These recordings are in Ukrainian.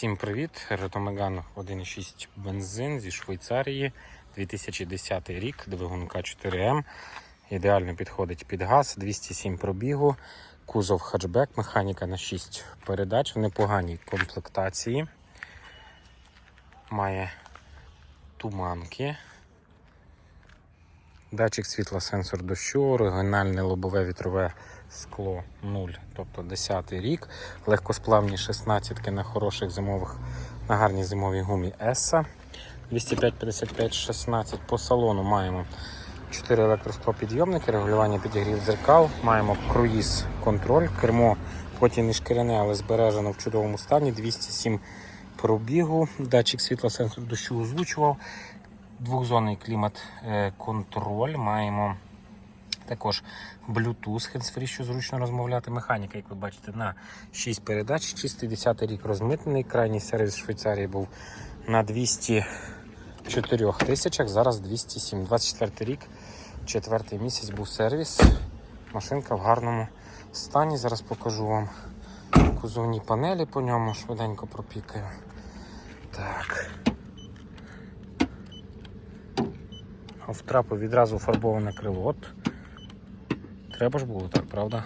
Всім привіт! Ретомеган 1.6 бензин зі Швейцарії 2010 рік, двигун К4М. Ідеально підходить під газ, 207 пробігу, кузов хатчбек, механіка на 6 передач в непоганій комплектації. Має туманки. Датчик світла, сенсор дощу, оригінальне лобове вітрове скло 0, тобто 10 рік. Легкосплавні 16 на хороших зимових, на гарній зимовій гумі Еса. 205 55 16 по салону маємо 4 електростопідйомники, регулювання підігрів дзеркал, маємо круїз контроль, кермо хоч і не шкіряне, але збережено в чудовому стані. 207 пробігу, датчик світла, сенсор дощу озвучував. Двохзонний клімат е, контроль. Маємо також Bluetooth hands-free, що зручно розмовляти. Механіка, як ви бачите, на 6 передач. Чистий 10 рік розмитнений. Крайній сервіс в Швейцарії був на 204 тисячах, зараз 207. 24 рік, четвертий місяць був сервіс. Машинка в гарному стані. Зараз покажу вам кузовні панелі по ньому, швиденько пропікаю. Так. В трапу відразу фарбоване крило. От треба ж було так, правда?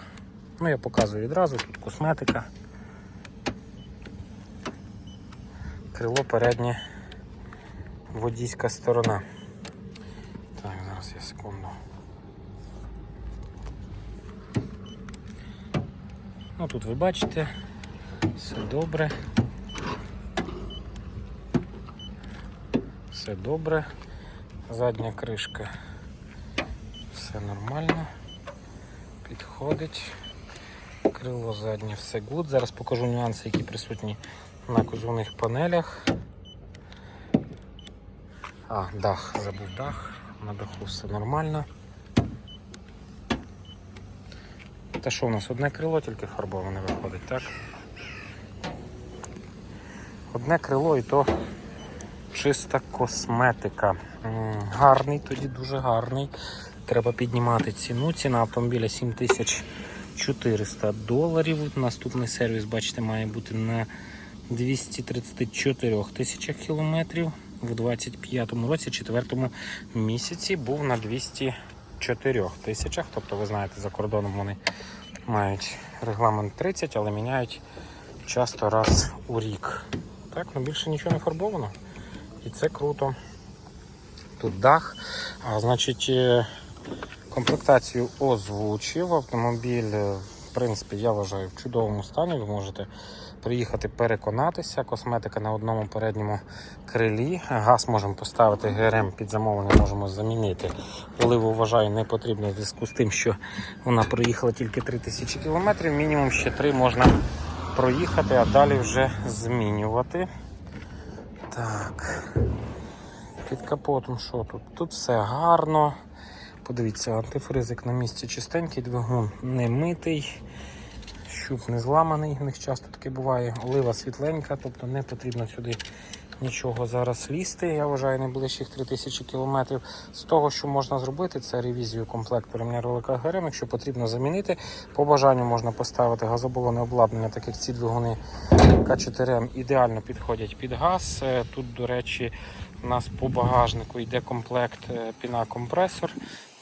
Ну, я показую відразу, тут косметика. Крило переднє водійська сторона. Так, зараз я секунду. Ну тут ви бачите, все добре. Все добре. Задня кришка. Все нормально. Підходить. Крило заднє все гуд. Зараз покажу нюанси, які присутні на кузовних панелях. А, дах, забув дах. На даху все нормально. Та що у нас одне крило тільки фарбоване виходить, так? Одне крило і то чиста косметика. Гарний, тоді дуже гарний. Треба піднімати ціну. Ціна автомобіля 7400 доларів. Наступний сервіс, бачите, має бути на 234 тисячах кілометрів. В 25-му році, 4 місяці, був на 204 тисячах. Тобто, ви знаєте, за кордоном вони мають регламент 30, але міняють часто раз у рік. Так, ну більше нічого не фарбовано. І це круто. Тут дах. А, значить, е, комплектацію озвучив. Автомобіль, е, в принципі, я вважаю, в чудовому стані. Ви можете приїхати переконатися. Косметика на одному передньому крилі. Газ можемо поставити ГРМ під замовлення, можемо замінити. Оливу вважаю не потрібно в зв'язку з тим, що вона проїхала тільки 3000 км. Мінімум ще 3 можна проїхати, а далі вже змінювати. Так. Під капотом що тут? Тут все гарно. Подивіться, антифризик на місці чистенький, двигун не митий, щуп не зламаний, в них часто таке буває. Олива світленька, тобто не потрібно сюди нічого зараз лізти. Я вважаю, найближчих 3000 км. З того, що можна зробити, це ревізію комплекту ремня ролика. Якщо потрібно замінити, по бажанню можна поставити газоболоне обладнання, так як ці двигуни К4М ідеально підходять під газ. Е, Тут, до речі, у нас по багажнику йде комплект піна-компресор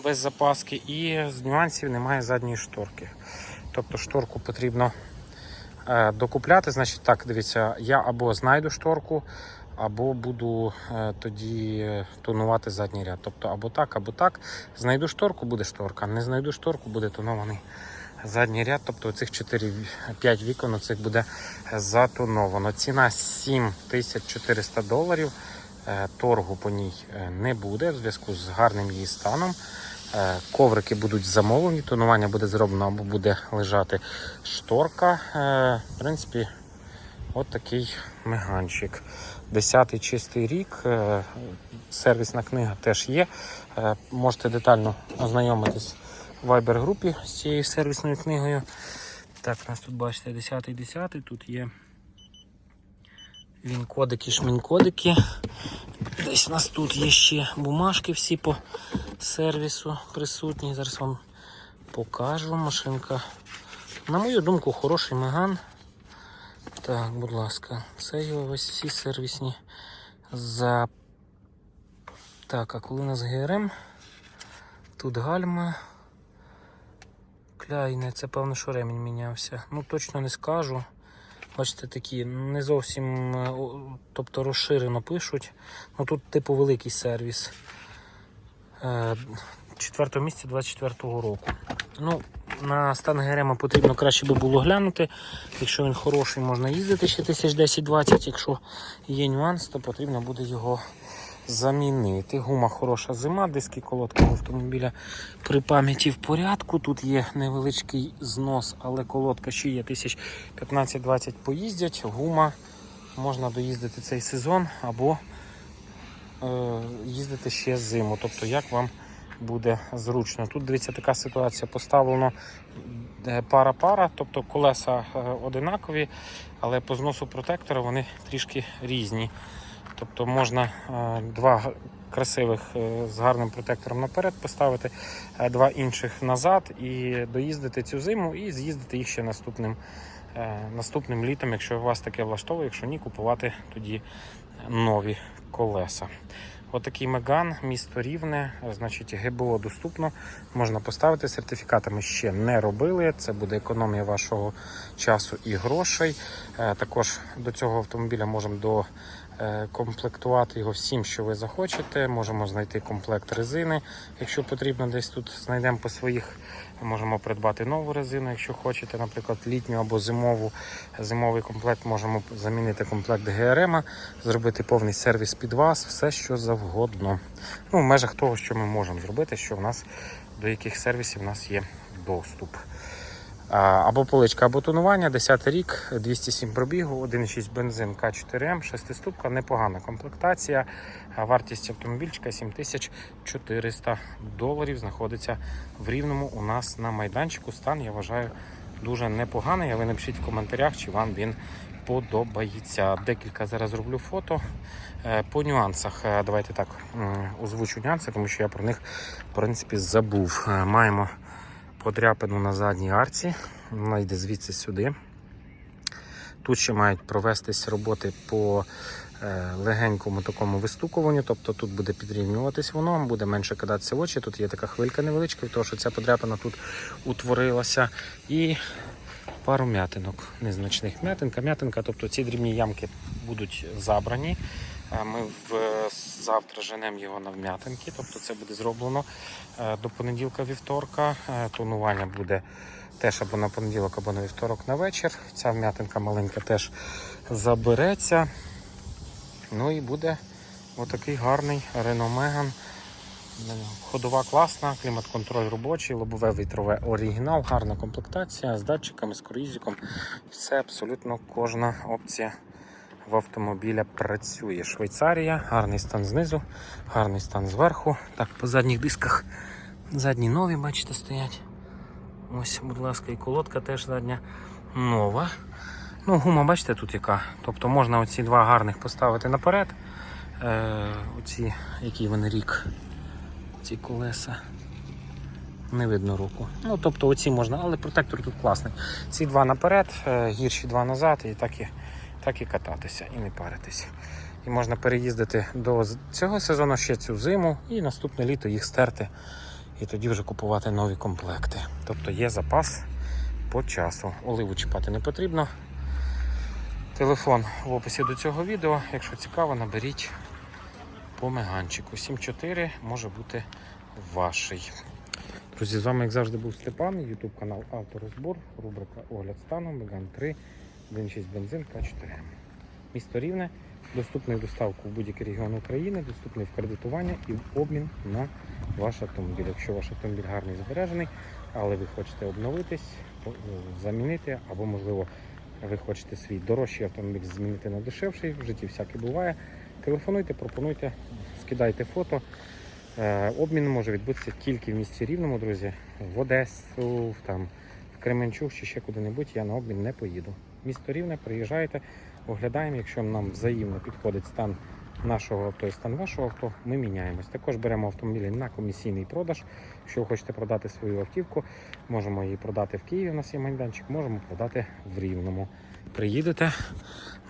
без запаски, і з нюансів немає задньої шторки. Тобто шторку потрібно е, докупляти. Значить, так, дивіться, я або знайду шторку, або буду е, тоді тонувати задній ряд. Тобто або так, або так. Знайду шторку, буде шторка. Не знайду шторку, буде тонований задній ряд. Тобто цих 4-5 вікон цих буде затоновано. Ціна 7400 доларів. Е, Торгу по ній не буде в зв'язку з гарним її станом. Е, Коврики будуть замовлені, тонування буде зроблено або буде лежати шторка. Е, В принципі, от такий меганчик. Десятий чистий рік. е, Сервісна книга теж є. Можете детально ознайомитись в Viber групі з цією сервісною книгою. Так, у нас тут бачите 10-10, тут є він-кодики, шмінь-кодики. Десь у нас тут є ще бумажки всі по сервісу присутні. Зараз вам покажу. Машинка. На мою думку, хороший меган. Так, будь ласка, це його ось всі сервісні за. Так, а коли у нас ГРМ? Тут гальма. Кляйне, це певно, що ремінь мінявся. Ну точно не скажу. Бачите, такі не зовсім е, тобто розширено пишуть. Ну тут типу великий сервіс. Е, Четвертого місця 24-го року. Ну, на стан ГРМ потрібно краще би було глянути. Якщо він хороший, можна їздити ще 1010-20. Якщо є нюанс, то потрібно буде його замінити. Гума хороша зима, диски колодки автомобіля при пам'яті в порядку. Тут є невеличкий знос, але колодка ще є 1015-20 поїздять. Гума можна доїздити цей сезон або е, їздити ще зиму. Тобто, як вам буде зручно. Тут дивіться, така ситуація поставлено пара-пара, тобто колеса е, одинакові, але по зносу протектора вони трішки різні. Тобто можна е, два красивих е, з гарним протектором наперед поставити, а два інших назад і доїздити цю зиму і з'їздити їх ще наступним, е, наступним літом, якщо вас таке влаштовує, якщо ні, купувати тоді нові колеса. Отакий Меган, місто Рівне, е, значить ГБО доступно, можна поставити. Сертифікатами ще не робили. Це буде економія вашого часу і грошей. Е, Також до цього автомобіля можемо до е, комплектувати його всім, що ви захочете. Можемо знайти комплект резини, якщо потрібно, десь тут знайдемо по своїх. Можемо придбати нову резину, якщо хочете, наприклад, літню або зимову. Зимовий комплект можемо замінити комплект ГРМ, зробити повний сервіс під вас, все що завгодно. Ну, в межах того, що ми можемо зробити, що в нас до яких сервісів в нас є доступ. Або поличка, або тонування, 10 рік, 207 пробігу, 1,6 бензин К4М, 6-ступка, непогана комплектація. Вартість автомобільчика 7400 доларів знаходиться в рівному у нас на майданчику. Стан, я вважаю, дуже непоганий. А ви напишіть в коментарях, чи вам він подобається. Декілька зараз зроблю фото. Е, По нюансах, е, давайте так озвучу нюанси, тому що я про них в принципі забув. Е, Маємо подряпину на задній арці, вона йде звідси сюди. Тут ще мають провестись роботи по е, легенькому такому вистукуванню, тобто тут буде підрівнюватись воно, буде менше кидатися в очі. Тут є така хвилька невеличка, тому що ця подряпина тут утворилася. І пару м'ятинок, незначних м'ятинка, м'ятинка, тобто ці дрібні ямки будуть забрані. Е, Ми в, завтра женемо його на вм'ятинки, тобто це буде зроблено е, до понеділка вівторка. Е, Тонування буде теж або на понеділок, або на вівторок на вечір. Ця вм'ятинка маленька теж забереться. Ну і буде отакий гарний Megane. Ходова класна, клімат-контроль робочий, лобове вітрове оригінал, гарна комплектація з датчиками, з круїзиком. Все абсолютно кожна опція в автомобіля працює. Швейцарія, гарний стан знизу, гарний стан зверху. Так, по задніх дисках задні нові, бачите, стоять. Ось, будь ласка, і колодка теж задня нова. Ну, гума, бачите, тут яка. Тобто можна оці два гарних поставити наперед. Е, оці, який вони рік, ці колеса. Не видно руку. Ну, тобто оці можна, але протектор тут класний. Ці два наперед, е, гірші два назад, і так і, так і кататися, і не паритися. І можна переїздити до цього сезону ще цю зиму і наступне літо їх стерти. І тоді вже купувати нові комплекти. Тобто є запас по часу. Оливу чіпати не потрібно. Телефон в описі до цього відео. Якщо цікаво, наберіть по меганчику. 7.4 може бути ваший. Друзі, з вами, як завжди, був Степан, YouTube канал Авторозбор, рубрика Огляд стану, Меган 3, 1.6 бензин К4М. Місто Рівне, доступний доставку в будь-який регіон України, доступний в кредитування і в обмін на ваш автомобіль. Якщо ваш автомобіль гарний збережений, але ви хочете обновитись, ну, замінити, або, можливо, ви хочете свій дорожчий автомобіль змінити на дешевший, в житті всяке буває. Телефонуйте, пропонуйте, скидайте фото. Е, Обмін може відбутися тільки в місті Рівному, друзі. В Одесу, там, в Кременчуг чи ще куди-небудь я на обмін не поїду. Місто Рівне, приїжджайте, оглядаємо. Якщо нам взаємно підходить стан нашого авто і стан вашого авто, ми міняємось. Також беремо автомобілі на комісійний продаж. Якщо ви хочете продати свою автівку, можемо її продати в Києві. У нас є майданчик, можемо продати в Рівному. приїдете,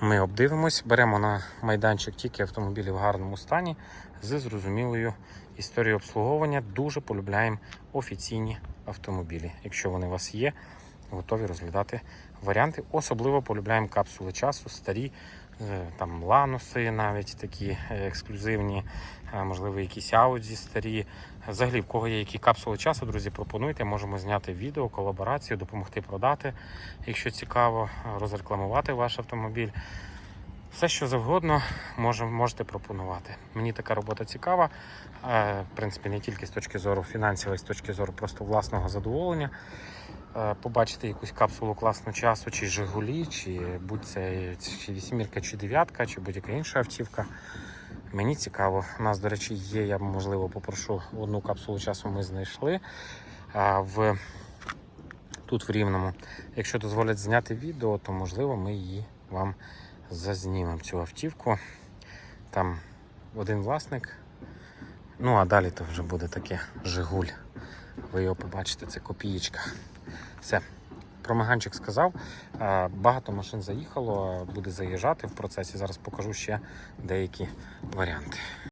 ми обдивимось, беремо на майданчик тільки автомобілі в гарному стані з зрозумілою історією обслуговування. Дуже полюбляємо офіційні автомобілі. Якщо вони у вас є, готові розглядати варіанти. Особливо полюбляємо капсули часу, старі, е, там лануси навіть такі е, ексклюзивні, е, можливо, якісь ауді старі. Взагалі, в кого є які капсули часу, друзі, пропонуйте. Можемо зняти відео, колаборацію, допомогти продати, якщо цікаво, розрекламувати ваш автомобіль. Все, що завгодно, можете пропонувати. Мені така робота цікава. В принципі, не тільки з точки зору фінансів, а й з точки зору просто власного задоволення. Е, Побачити якусь капсулу класного часу, чи Жигулі, чи будь це чи вісьмірка, чи дев'ятка, чи будь-яка інша автівка. Мені цікаво. У нас, до речі, є. Я можливо попрошу одну капсулу часу. Ми знайшли а, в тут в Рівному. Якщо дозволять зняти відео, то можливо ми її вам зазнімемо цю автівку. Там один власник. Ну а далі то вже буде таке Жигуль. Ви його побачите, це копієчка. Все. Про Маганчик сказав. Е, Багато машин заїхало, буде заїжджати в процесі. Зараз покажу ще деякі варіанти.